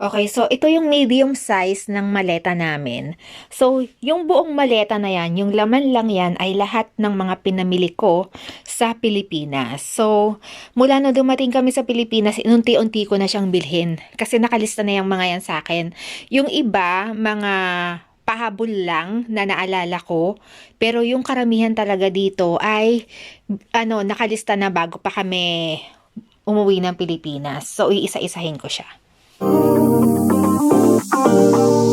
Okay, so ito yung medium size ng maleta namin. So, yung buong maleta na yan, yung laman lang yan ay lahat ng mga pinamili ko sa Pilipinas. So, mula na dumating kami sa Pilipinas, inunti-unti ko na siyang bilhin. Kasi nakalista na yung mga yan sa akin. Yung iba, mga pahabol lang na naalala ko. Pero yung karamihan talaga dito ay ano, nakalista na bago pa kami umuwi ng Pilipinas. So, iisa-isahin ko siya. oh you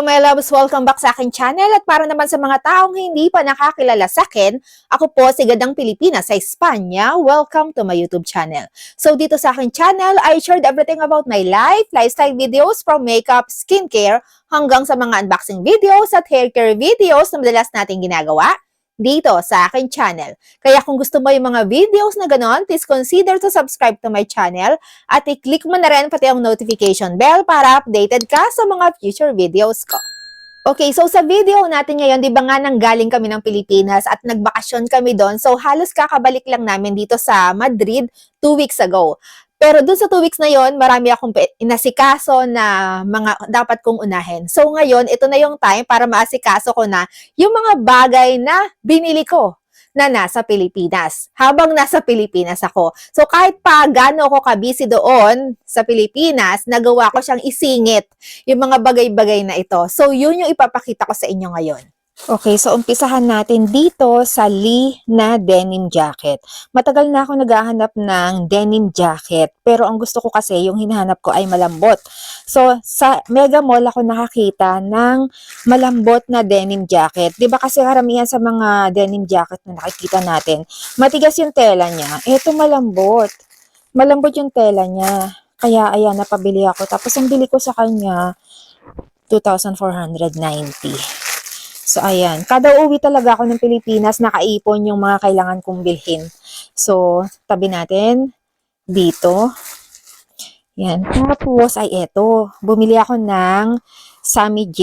Hello my loves! Welcome back sa aking channel at para naman sa mga taong hindi pa nakakilala sa akin, ako po si Gadang Pilipinas sa Espanya. Welcome to my YouTube channel. So dito sa aking channel, I shared everything about my life, lifestyle videos from makeup, skincare, hanggang sa mga unboxing videos at hair care videos na madalas natin ginagawa dito sa aking channel. Kaya kung gusto mo yung mga videos na ganon, please consider to subscribe to my channel at i-click mo na rin pati ang notification bell para updated ka sa mga future videos ko. Okay, so sa video natin ngayon, di ba nga nanggaling kami ng Pilipinas at nagbakasyon kami doon. So halos kakabalik lang namin dito sa Madrid two weeks ago. Pero dun sa two weeks na yon, marami akong inasikaso na mga dapat kong unahin. So ngayon, ito na yung time para maasikaso ko na yung mga bagay na binili ko na nasa Pilipinas. Habang nasa Pilipinas ako. So kahit pa gaano ako kabisi doon sa Pilipinas, nagawa ko siyang isingit yung mga bagay-bagay na ito. So yun yung ipapakita ko sa inyo ngayon. Okay, so umpisahan natin dito sa Lee na denim jacket. Matagal na ako naghahanap ng denim jacket, pero ang gusto ko kasi yung hinahanap ko ay malambot. So sa Mega Mall ako nakakita ng malambot na denim jacket. 'Di ba kasi karamihan sa mga denim jacket na nakikita natin, matigas yung tela niya. Ito malambot. Malambot yung tela niya. Kaya ayan, napabili ako. Tapos ang bili ko sa kanya, 2,490. So, ayan. Kada uwi talaga ako ng Pilipinas, nakaipon yung mga kailangan kong bilhin. So, tabi natin dito. Yan. Tapos, ay eto. Bumili ako ng Sammy J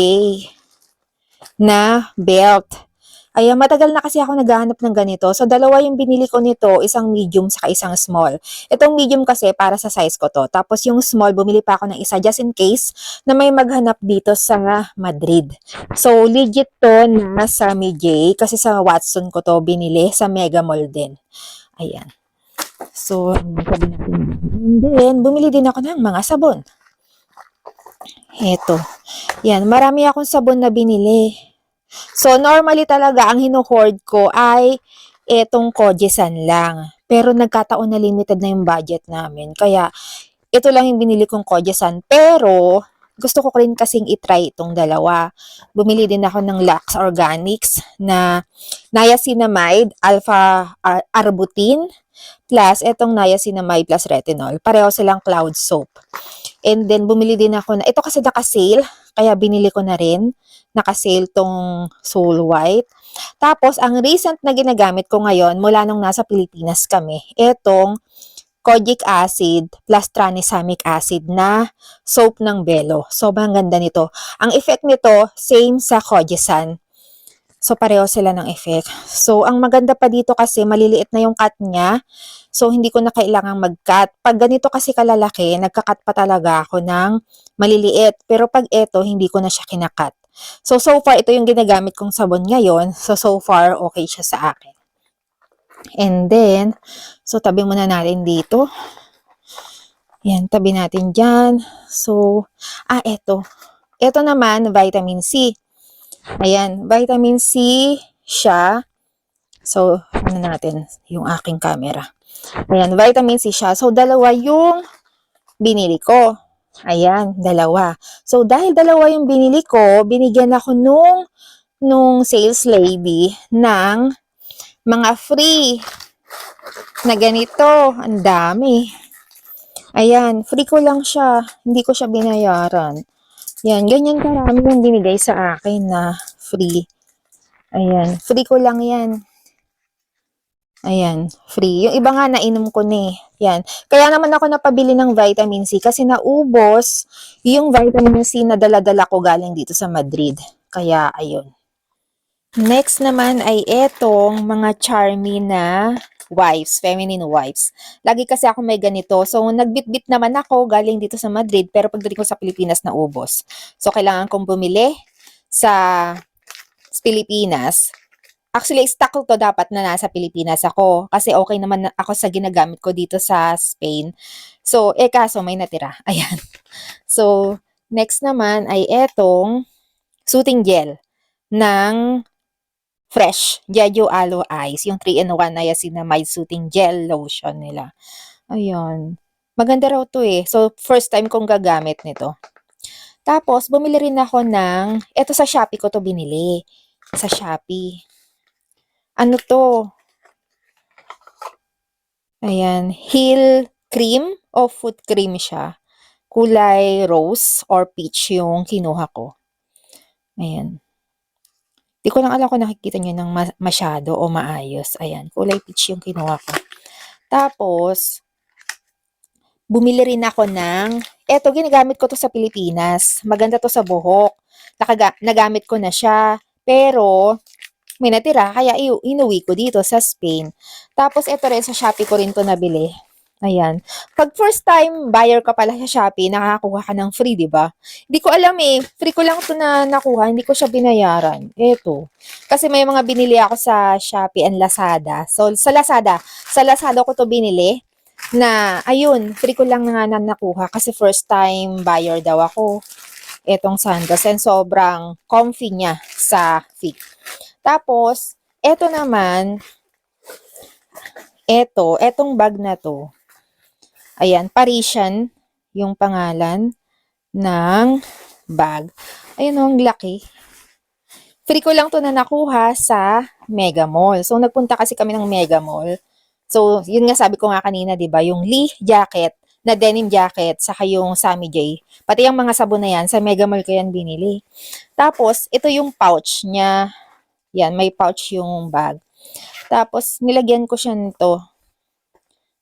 na belt. Ayan, matagal na kasi ako naghahanap ng ganito. So, dalawa yung binili ko nito, isang medium saka isang small. Itong medium kasi para sa size ko to. Tapos yung small, bumili pa ako ng isa just in case na may maghanap dito sa Madrid. So, legit to na sa J kasi sa Watson ko to binili sa Mega Mall din. Ayan. So, sabi natin. Then, bumili din ako ng mga sabon. Heto. Yan, marami akong sabon na binili. So, normally talaga, ang hinuhoard ko ay etong Kojisan lang. Pero nagkataon na limited na yung budget namin. Kaya, ito lang yung binili kong Kojisan. Pero, gusto ko rin kasing itry itong dalawa. Bumili din ako ng Lux Organics na niacinamide, alpha ar- arbutin, plus itong niacinamide plus retinol. Pareho silang cloud soap. And then, bumili din ako na, ito kasi naka-sale, kaya binili ko na rin. Naka-sale tong Soul White. Tapos, ang recent na ginagamit ko ngayon, mula nung nasa Pilipinas kami, itong kojic acid plus tranexamic acid na soap ng Belo. Sobrang ganda nito. Ang effect nito, same sa Kojisan. So, pareho sila ng effect. So, ang maganda pa dito kasi maliliit na yung cut niya. So, hindi ko na kailangang mag-cut. Pag ganito kasi kalalaki, nagka-cut pa talaga ako ng maliliit. Pero pag ito, hindi ko na siya kinakat. So, so far, ito yung ginagamit kong sabon ngayon. So, so far, okay siya sa akin. And then, so tabi muna natin dito. Yan, tabi natin dyan. So, ah, eto. Ito naman, vitamin C. Ayan, vitamin C siya. So, ano natin, yung aking camera. Ayan, vitamin C siya. So, dalawa yung binili ko. Ayan, dalawa. So, dahil dalawa yung binili ko, binigyan ako nung, nung sales lady ng mga free na ganito. Ang dami. Ayan, free ko lang siya. Hindi ko siya binayaran. Yan, ganyan karami yung binigay sa akin na free. Ayan, free ko lang yan. Ayan, free. Yung iba nga nainom ko na eh. Yan. Kaya naman ako napabili ng vitamin C kasi naubos yung vitamin C na dala-dala ko galing dito sa Madrid. Kaya, ayun. Next naman ay etong mga charmy na wipes, feminine wipes. Lagi kasi ako may ganito. So, nagbitbit naman ako galing dito sa Madrid, pero pagdating ko sa Pilipinas na ubos. So, kailangan kong bumili sa Pilipinas. Actually, stock ko to dapat na nasa Pilipinas ako. Kasi okay naman na- ako sa ginagamit ko dito sa Spain. So, eh kaso may natira. Ayan. So, next naman ay etong soothing gel ng Fresh, Jeju Aloe Eyes, yung 3-in-1 niacinamide soothing gel lotion nila. Ayun. Maganda raw to eh. So, first time kong gagamit nito. Tapos, bumili rin ako ng, eto sa Shopee ko to binili. Sa Shopee. Ano to? Ayan. Heel cream o foot cream siya. Kulay rose or peach yung kinuha ko. Ayan. Di ko lang alam kung nakikita nyo ng ma- masyado o maayos. Ayan, kulay peach yung kinuha ko. Tapos, bumili rin ako ng, eto, ginagamit ko to sa Pilipinas. Maganda to sa buhok. Nakaga, nagamit ko na siya. Pero, may natira, kaya inuwi ko dito sa Spain. Tapos, eto rin sa Shopee ko rin to nabili. Ayan. Pag first time buyer ka pala sa Shopee, nakakakuha ka ng free, di ba? Hindi ko alam eh. Free ko lang to na nakuha. Hindi ko siya binayaran. Eto. Kasi may mga binili ako sa Shopee and Lazada. So, sa Lazada, sa Lazada ko to binili na, ayun, free ko lang nga na nakuha kasi first time buyer daw ako. Etong sandals and sobrang comfy niya sa feet. Tapos, eto naman, eto, etong bag na to. Ayan, Parisian yung pangalan ng bag. Ayun oh, ang laki. Free ko lang to na nakuha sa Mega Mall. So, nagpunta kasi kami ng Mega Mall. So, yun nga sabi ko nga kanina, di ba? Yung Lee jacket, na denim jacket, saka yung Sammy J. Pati yung mga sabon na yan, sa Mega Mall ko yan binili. Tapos, ito yung pouch niya. Yan, may pouch yung bag. Tapos, nilagyan ko siya nito.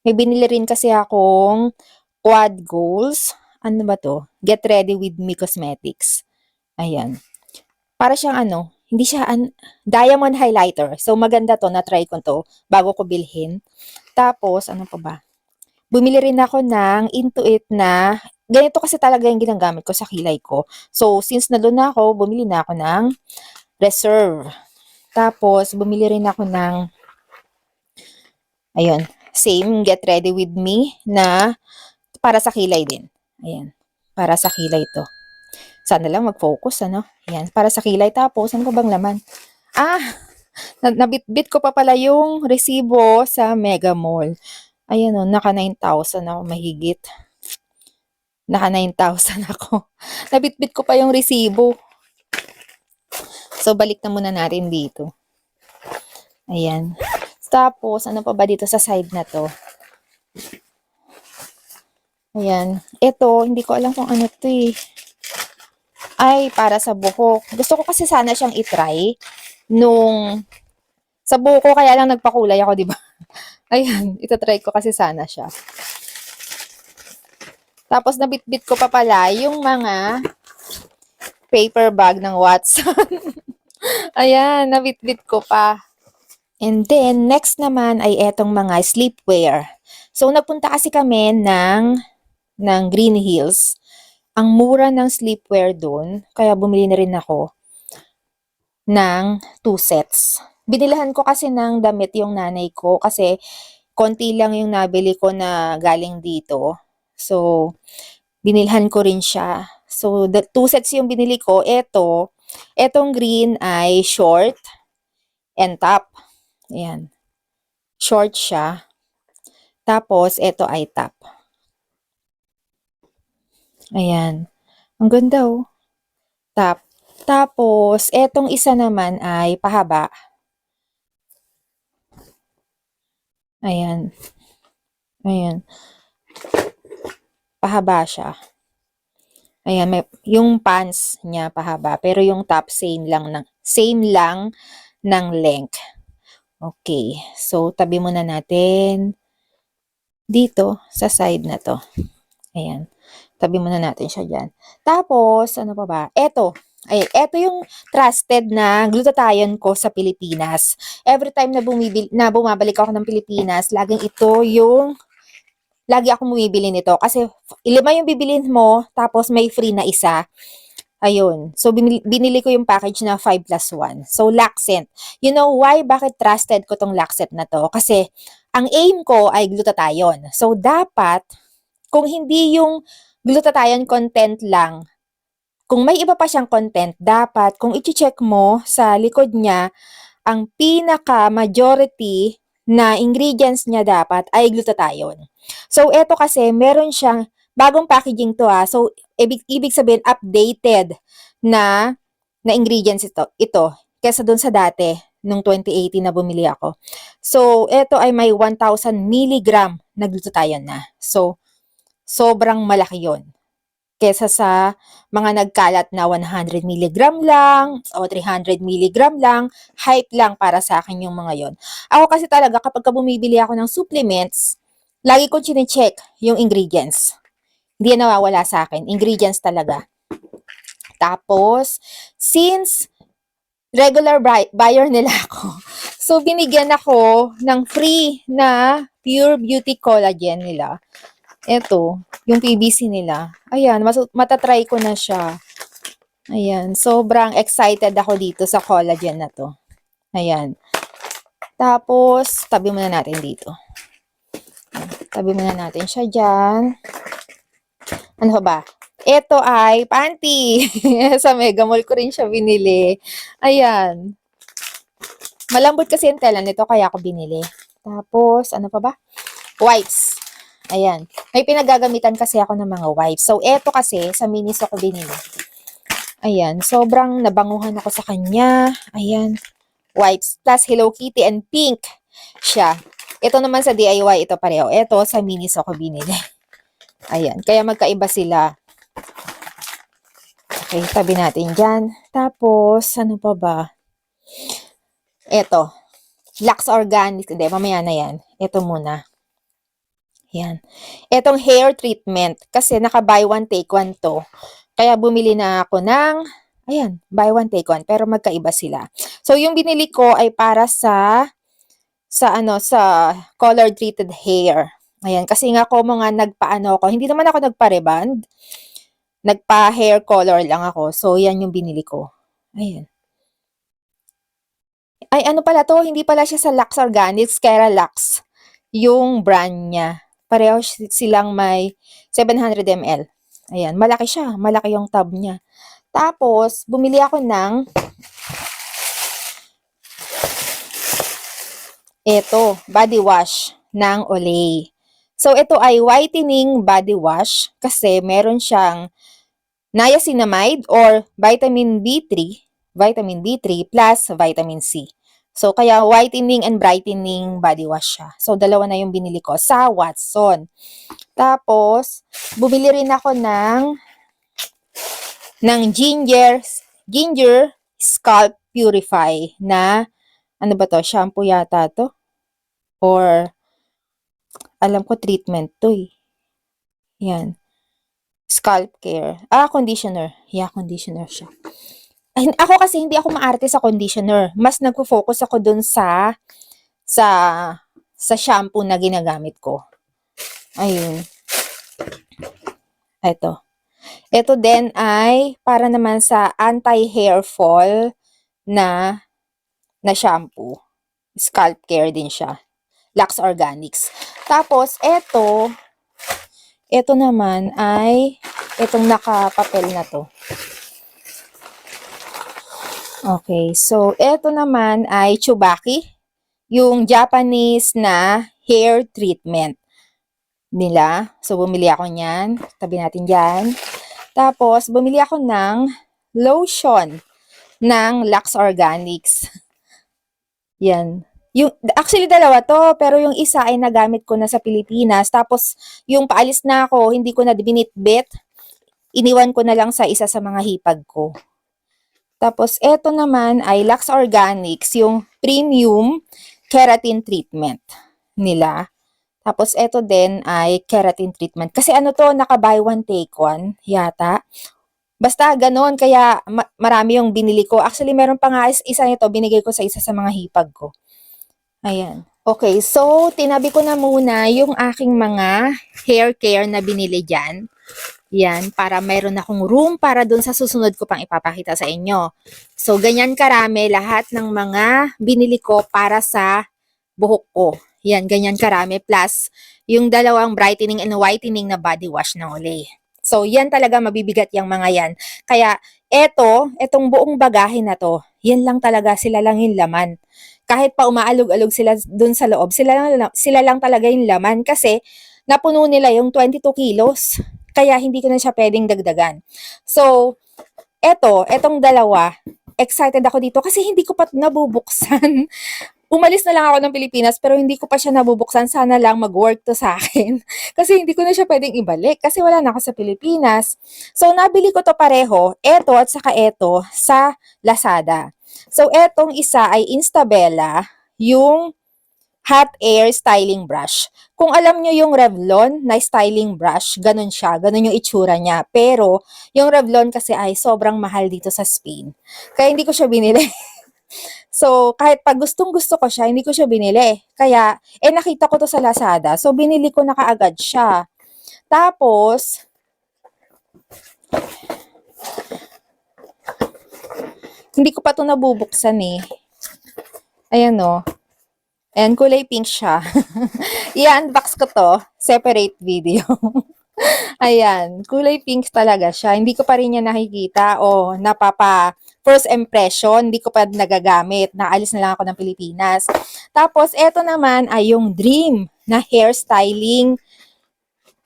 May binili rin kasi akong quad goals. Ano ba to? Get ready with me cosmetics. Ayan. Para siyang ano, hindi siya an diamond highlighter. So maganda to, na-try ko to bago ko bilhin. Tapos, ano pa ba? Bumili rin ako ng Intuit na ganito kasi talaga yung ginagamit ko sa kilay ko. So, since na doon na ako, bumili na ako ng Reserve. Tapos, bumili rin ako ng ayun, same get ready with me na para sa kilay din. Ayan, para sa kilay to. Sana lang mag-focus, ano? Ayan, para sa kilay. Tapos, ano pa bang laman? Ah, na- nabitbit ko pa pala yung resibo sa Mega Mall. Ayan o, naka 9,000 ako mahigit. Naka 9,000 ako. Nabitbit ko pa yung resibo. So, balik na muna natin dito. Ayan. Tapos, ano pa ba dito sa side na to? Ayan. Ito, hindi ko alam kung ano to eh. Ay, para sa buhok. Gusto ko kasi sana siyang itry nung sa buhok ko, kaya lang nagpakulay ako, di ba? Ayan, itatry ko kasi sana siya. Tapos, nabitbit ko pa pala yung mga paper bag ng Watson. Ayan, nabitbit ko pa. And then, next naman ay etong mga sleepwear. So, nagpunta kasi kami ng, ng Green Hills. Ang mura ng sleepwear doon, kaya bumili na rin ako ng two sets. Binilahan ko kasi ng damit yung nanay ko kasi konti lang yung nabili ko na galing dito. So, binilhan ko rin siya. So, the two sets yung binili ko. Ito, etong green ay short and top. Ayan. Short siya. Tapos, ito ay top. Ayan. Ang ganda oh. Top. Tapos, etong isa naman ay pahaba. Ayan. Ayan. Pahaba siya. Ayan, may, yung pants niya pahaba, pero yung top same lang ng same lang ng length. Okay. So, tabi muna natin dito sa side na to. Ayan. Tabi muna natin siya dyan. Tapos, ano pa ba? Eto. Ay, eto yung trusted na glutathione ko sa Pilipinas. Every time na, bumibil, na bumabalik ako ng Pilipinas, laging ito yung lagi ako bumibili nito kasi lima yung bibilin mo tapos may free na isa. Ayun. So, binili, binili ko yung package na 5 plus 1. So, Laxent. You know why? Bakit trusted ko tong Laxent na to? Kasi, ang aim ko ay glutathione. So, dapat, kung hindi yung glutathione content lang, kung may iba pa siyang content, dapat, kung i-check mo sa likod niya, ang pinaka-majority na ingredients niya dapat ay glutathione. So, eto kasi, meron siyang bagong packaging to ah. So, ibig, ibig sabihin, updated na, na ingredients ito, ito kesa dun sa dati, nung 2018 na bumili ako. So, eto ay may 1,000 milligram na glutathione na. So, sobrang malaki yon kesa sa mga nagkalat na 100 milligram lang o 300 milligram lang, hype lang para sa akin yung mga yon. Ako kasi talaga kapag ka bumibili ako ng supplements, lagi ko chine-check yung ingredients. Hindi yan nawawala sa akin. Ingredients talaga. Tapos, since regular buy- buyer nila ako, so binigyan ako ng free na Pure Beauty Collagen nila. Ito, yung PBC nila. Ayan, matatry ko na siya. Ayan, sobrang excited ako dito sa collagen na to. Ayan. Tapos, tabi muna natin dito. Tabi muna natin siya dyan. Ano ba? Ito ay panty. sa Mega Mall ko rin siya binili. Ayan. Malambot kasi yung tela nito kaya ako binili. Tapos, ano pa ba? Wipes. Ayan. May pinagagamitan kasi ako ng mga wipes. So, eto kasi, sa minis ako binili. Ayan. Sobrang nabanguhan ako sa kanya. Ayan. Wipes. Plus Hello Kitty and pink siya. Ito naman sa DIY, ito pareho. Ito, sa minis ako binili. Ayan. Kaya magkaiba sila. Okay, tabi natin dyan. Tapos, ano pa ba? Ito. Lux Organic. Hindi, mamaya na yan. Ito muna. Yan. Etong hair treatment, kasi naka buy one take one to. Kaya bumili na ako ng, ayan, buy one take one, pero magkaiba sila. So, yung binili ko ay para sa, sa ano, sa color treated hair. Ayan, kasi nga ko mga nagpaano ako, hindi naman ako nagpa-reband, nagpa-hair color lang ako. So, yan yung binili ko. Ayan. Ay, ano pala to? Hindi pala siya sa Lux Organics, Kera Lux. Yung brand niya pareho si- silang may 700 ml. Ayan, malaki siya. Malaki yung tub niya. Tapos, bumili ako ng ito, body wash ng Olay. So, ito ay whitening body wash kasi meron siyang niacinamide or vitamin B3, vitamin B3 plus vitamin C. So, kaya whitening and brightening body wash siya. So, dalawa na yung binili ko sa Watson. Tapos, bumili rin ako ng ng ginger ginger scalp purify na ano ba to? Shampoo yata to? Or alam ko treatment to eh. Yan. Scalp care. Ah, conditioner. Yeah, conditioner siya. Ako kasi hindi ako maarte sa conditioner. Mas nagfo-focus ako dun sa sa sa shampoo na ginagamit ko. Ayun. Ito. Ito din ay para naman sa anti-hair fall na na shampoo. Scalp care din siya. Lux Organics. Tapos, ito, ito naman ay itong nakapapel na to. Okay, so ito naman ay Chubaki, yung Japanese na hair treatment nila. So, bumili ako niyan. Tabi natin dyan. Tapos, bumili ako ng lotion ng Lux Organics. Yan. Yung, actually, dalawa to, pero yung isa ay nagamit ko na sa Pilipinas. Tapos, yung paalis na ako, hindi ko na binitbit. iniwan ko na lang sa isa sa mga hipag ko. Tapos, eto naman ay Lux Organics, yung premium keratin treatment nila. Tapos, eto din ay keratin treatment. Kasi ano to, naka buy one, take one, yata. Basta ganon, kaya ma- marami yung binili ko. Actually, meron pa nga is- isa nito, binigay ko sa isa sa mga hipag ko. Ayan. Okay, so tinabi ko na muna yung aking mga hair care na binili dyan. Yan, para mayroon akong room para dun sa susunod ko pang ipapakita sa inyo. So, ganyan karami lahat ng mga binili ko para sa buhok ko. Yan, ganyan karami. Plus, yung dalawang brightening and whitening na body wash na uli. So, yan talaga mabibigat yung mga yan. Kaya, eto, etong buong bagahe na to, yan lang talaga, sila lang yung laman. Kahit pa umaalog-alog sila dun sa loob, sila lang, sila lang talaga yung laman kasi napuno nila yung 22 kilos. Kaya hindi ko na siya pwedeng dagdagan. So, eto, etong dalawa, excited ako dito kasi hindi ko pa nabubuksan. Umalis na lang ako ng Pilipinas pero hindi ko pa siya nabubuksan. Sana lang mag-work to sa akin. kasi hindi ko na siya pwedeng ibalik kasi wala na ako sa Pilipinas. So, nabili ko to pareho, eto at saka eto, sa Lazada. So, etong isa ay Instabella, yung hot air styling brush. Kung alam nyo yung Revlon na styling brush, ganun siya, ganun yung itsura niya. Pero, yung Revlon kasi ay sobrang mahal dito sa Spain. Kaya hindi ko siya binili. so, kahit pag gustong gusto ko siya, hindi ko siya binili. Kaya, eh nakita ko to sa Lazada. So, binili ko na kaagad siya. Tapos, hindi ko pa to nabubuksan eh. Ayan o. Ayan, kulay pink siya. I-unbox ko to. Separate video. Ayan, kulay pink talaga siya. Hindi ko pa rin niya nakikita o napapa first impression. Hindi ko pa nagagamit. Naalis na lang ako ng Pilipinas. Tapos, eto naman ay yung Dream na hairstyling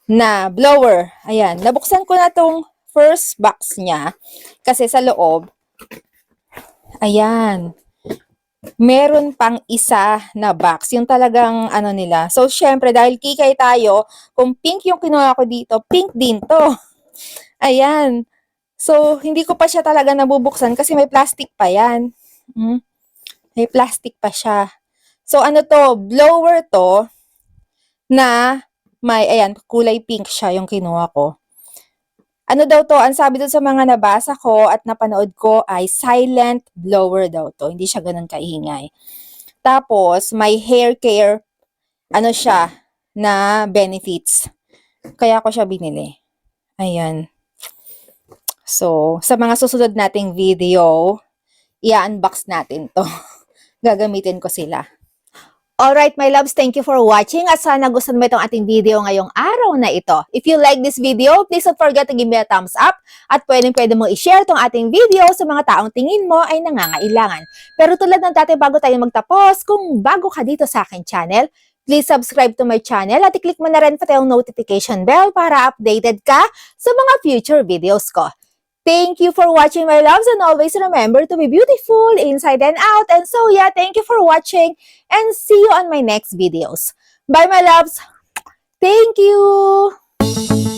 na blower. Ayan, nabuksan ko na tong first box niya. Kasi sa loob, ayan, meron pang isa na box. Yung talagang ano nila. So, syempre, dahil kikay tayo, kung pink yung kinuha ko dito, pink din to. Ayan. So, hindi ko pa siya talaga nabubuksan kasi may plastic pa yan. Hmm? May plastic pa siya. So, ano to? Blower to na may, ayan, kulay pink siya yung kinuha ko. Ano daw to? Ang sabi doon sa mga nabasa ko at napanood ko ay silent blower daw to. Hindi siya ganun kaingay. Tapos, may hair care, ano siya, na benefits. Kaya ko siya binili. Ayan. So, sa mga susunod nating video, i-unbox natin to. Gagamitin ko sila. Alright, my loves, thank you for watching at sana gusto mo itong ating video ngayong araw na ito. If you like this video, please don't forget to give me a thumbs up at pwedeng pwede mo i-share itong ating video sa mga taong tingin mo ay nangangailangan. Pero tulad ng dati bago tayo magtapos, kung bago ka dito sa aking channel, please subscribe to my channel at i-click mo na rin pati yung notification bell para updated ka sa mga future videos ko. Thank you for watching my loves and always remember to be beautiful inside and out. And so yeah, thank you for watching and see you on my next videos. Bye my loves. Thank you.